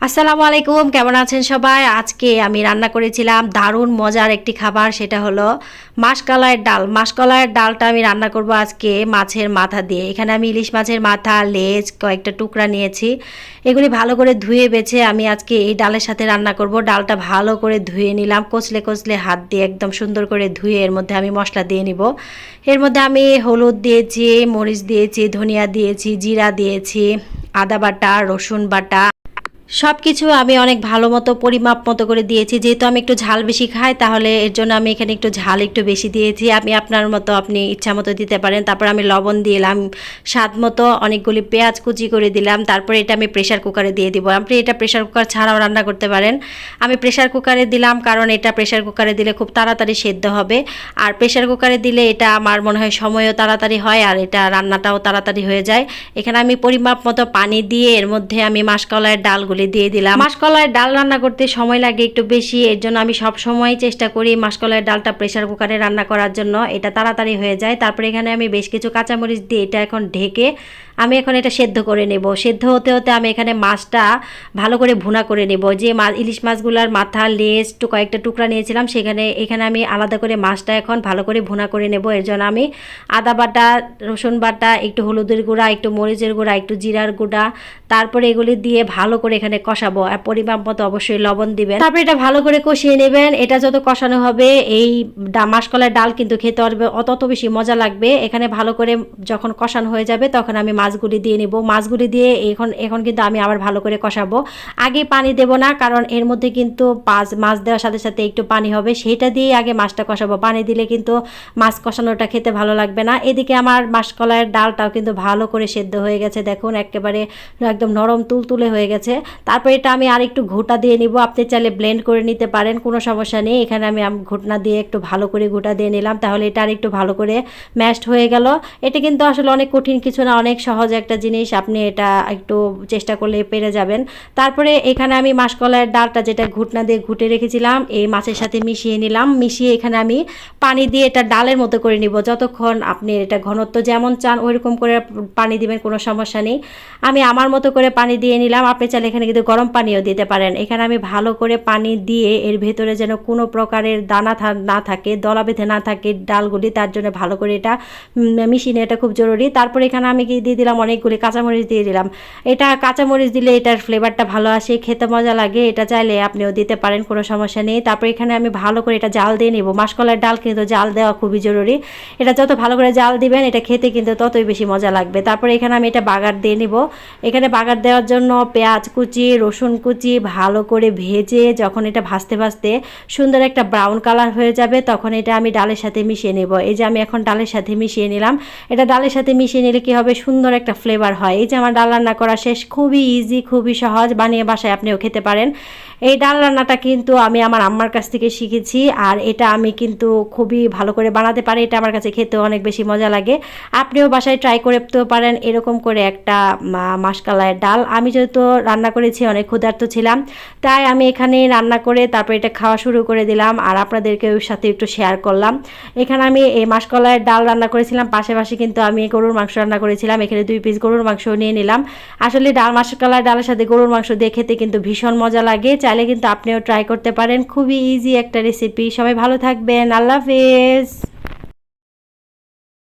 আসসালামু আলাইকুম কেমন আছেন সবাই? আজকে আমি রান্না করেছিলাম দারুণ মজার একটি খাবার, সেটা হলো মাসকলাইয়ের ডাল। মাসকলাইয়ের ডালটা আমি রান্না করব আজকে মাছের মাথা দিয়ে। এখানে আমি ইলিশ মাছের মাথা, লেজ, কয়েকটা টুকরা নিয়েছি। এগুলি ভালো করে ধুয়ে বেছে আমি আজকে এই ডালের সাথে রান্না করব। ডালটা ভালো করে ধুয়ে নিলাম, কচলে কচলে হাত দিয়ে একদম সুন্দর করে ধুয়ে এর মধ্যে আমি মশলা দিয়ে নিব। এর মধ্যে আমি হলুদ দিয়েছি, মরিচ দিয়েছি, ধনিয়া দিয়েছি, জিরা দিয়েছি, আদা বাটা, রসুন বাটা। সব কিছু আমি অনেক ভালো মতো, পরিমাপ মতো করে দিয়েছি। যেহেতু আমি একটু ঝাল বেশি খাই, তাহলে এর জন্য আমি এখানে একটু ঝাল একটু বেশি দিয়েছি। আমি আপনার মতো আপনি ইচ্ছা মতো দিতে পারেন। তারপর আমি লবণ দিলাম স্বাদ মতো অনেকগুলি পেঁয়াজ কুচি করে দিলাম। তারপরে এটা আমি প্রেশার কুকারে দিয়ে দিব। আপনি এটা প্রেশার কুকার ছাড়াও রান্না করতে পারেন। আমি প্রেশার কুকারে দিলাম কারণ এটা প্রেশার কুকারে দিলে খুব তাড়াতাড়ি সেদ্ধ হবে। আর প্রেশার কুকারে দিলে এটা আমার মনে হয় সময়ও তাড়াতাড়ি হয় আর এটা রান্নাটাও তাড়াতাড়ি হয়ে যায়। এখানে আমি পরিমাপ মতো পানি দিয়ে এর মধ্যে আমি মাসকলাইয়ের ডালগুলি দিয়ে দিলাম। মাসকলায় ডাল রান্না করতে সময় লাগে একটু বেশি, এর জন্য আমি সব সময় চেষ্টা করি মাসকলায় ডালটা প্রেশার কুকারে রান্না করার জন্য। এটা তাড়াতাড়ি হয়ে যায়। তারপরে এখানে আমি বেশ কিছু কাঁচামরিচ দিয়ে এটা এখন ঢেকে আমি এখন এটা সেদ্ধ করে নেব। সেদ্ধ হতে হতে আমি এখানে মাছটা ভালো করে ভুনা করে নেব। যে ইলিশ মাছগুলোর মাথা, লেজ কয়েকটা টুকরা নিয়েছিলাম, সেখানে, এখানে আমি আলাদা করে মাছটা এখন ভালো করে ভুনা করে নেব। এর জন্য আমি আদা বাটা, রসুন বাটা, একটু হলুদের গুঁড়া, একটু মরিচের গুঁড়া, একটু জিরার গুঁড়া, তারপরে এগুলি দিয়ে ভালো করে এখানে কষাবো। আর পরিমাপ মতো অবশ্যই লবণ দিবেন। তারপরে এটা ভালো করে কষিয়ে নেবেন। এটা যত কষানো হবে, এই মাসকলাইয়ের ডাল কিন্তু খেতে অত বেশি মজা লাগবে। এখানে ভালো করে যখন কষানো হয়ে যাবে, তখন আমি মাছগুলি দিয়ে নিব। মাছগুলি দিয়ে এখন এখন কিন্তু আমি আবার ভালো করে কষাবো। আগে পানি দেব না, কারণ এর মধ্যে কিন্তু পাঁচ, মাছ দেওয়ার সাথে সাথে একটু পানি হবে। সেটা দিয়ে আগে মাছটা কষাবো। পানি দিলে কিন্তু মাছ কষানোটা খেতে ভালো লাগবে না। এদিকে আমার মাসকলাইয়ের ডালটাও কিন্তু ভালো করে সেদ্ধ হয়ে গেছে, দেখুন। একেবারে একদম নরম তুলতুলে হয়ে গেছে। তারপর এটা আমি আর একটু ঘোটা দিয়ে নিব। আপনি চাইলে ব্লেন্ড করে নিতে পারেন, কোনো সমস্যা নেই। এখানে আমি ঘুটনা দিয়ে একটু ভালো করে ঘোটা দিয়ে নিলাম। তাহলে এটা আর একটু ভালো করে ম্যাশড হয়ে গেল। এটা কিন্তু আসলে অনেক কঠিন কিছু না, অনেক সহজ। একটা জিনিস, আপনি এটা একটু চেষ্টা করলে পেরে যাবেন। তারপরে এখানে আমি মাসকলাইয়ের ডালটা যেটা ঘুটনা দিয়ে ঘুটে রেখেছিলাম, এই মাছের সাথে মিশিয়ে নিলাম। মিশিয়ে এখানে আমি পানি দিয়ে এটা ডালের মতো করে নিব। যতক্ষণ আপনি এটা ঘনত্ব যেমন চান, ওইরকম করে পানি দিবেন, কোনো সমস্যা নেই। আমি আমার মতো করে পানি দিয়ে নিলাম। আপনি চাইলে এখানে কিন্তু গরম পানিও দিতে পারেন। এখানে আমি ভালো করে পানি দিয়ে এর ভেতরে যেন কোনো প্রকারের দানা না থাকে, দলা বেঁধে না থাকে ডালগুলি, তার জন্য ভালো করে এটা মিশিয়ে এটা খুব জরুরি। তারপরে এখানে আমি কি দিয়ে দিলাম, অনেকগুলি কাঁচামরিচ দিয়ে দিলাম। এটা কাঁচামরিচ দিলে এটার ফ্লেভারটা ভালো আসে, খেতে মজা লাগে। এটা চাইলে আপনিও দিতে পারেন, কোনো সমস্যা নেই। তারপরে এখানে আমি ভালো করে এটা জাল দিয়ে নিব। মাসকলার ডাল কিন্তু জাল দেওয়া খুবই জরুরি। এটা যত ভালো করে জাল দিবেন, এটা খেতে কিন্তু ততই বেশি মজা লাগবে। তারপরে এখানে আমি এটা বাগার দিয়ে নিব। এখানে বাগার দেওয়ার জন্য পেঁয়াজ কুচি, রসুন কুচি ভালো করে ভেজে যখন এটা ভাজতে ভাজতে সুন্দর একটা ব্রাউন কালার হয়ে যাবে, তখন এটা আমি ডালের সাথে মিশিয়ে নেব। এই যে আমি এখন ডালের সাথে মিশিয়ে নিলাম। এটা ডালের সাথে মিশিয়ে নিলে কি হবে? সুন্দর একটা ফ্লেভার হয়। এই যে আমার ডাল রান্না করা শেষ, খুবই ইজি খুবই সহজ, বানিয়ে বাসায় আপনিও খেতে পারেন। এই ডাল রান্নাটা কিন্তু আমি আমার আম্মার কাছ থেকে শিখেছি, আর এটা আমি কিন্তু খুবই ভালো করে বানাতে পারি, এটা আমার কাছে খেতেও অনেক বেশি মজা লাগে। আপনিও বাসায় ট্রাই করতেও পারেন, এরকম করে একটা মা- মাসকালাইয়ের ডাল। আমি যেহেতু রান্না করেছি, অনেক ক্ষুধার্ত ছিলাম, তাই আমি এখানে রান্না করে তারপর এটা খাওয়া শুরু করে দিলাম, আর আপনাদেরকে ওর সাথে একটু শেয়ার করলাম। এখানে আমি এই মাসকলাইয়ের ডাল রান্না করেছিলাম, পাশাপাশি কিন্তু আমি গরুর মাংস রান্না করেছিলাম, এখানে দুই পিস গরুর মাংস নিয়ে নিলাম। আসলে ডাল, মাসকলাইয়ের ডালের সাথে গরুর মাংস দিয়ে খেতে কিন্তু ভীষণ মজা লাগে চাইলে কিন্তু আপনিও ট্রাই করতে পারেন। খুবই ইজি একটা রেসিপি সবাই ভালো থাকবেন। আল্লাহ হাফেজ।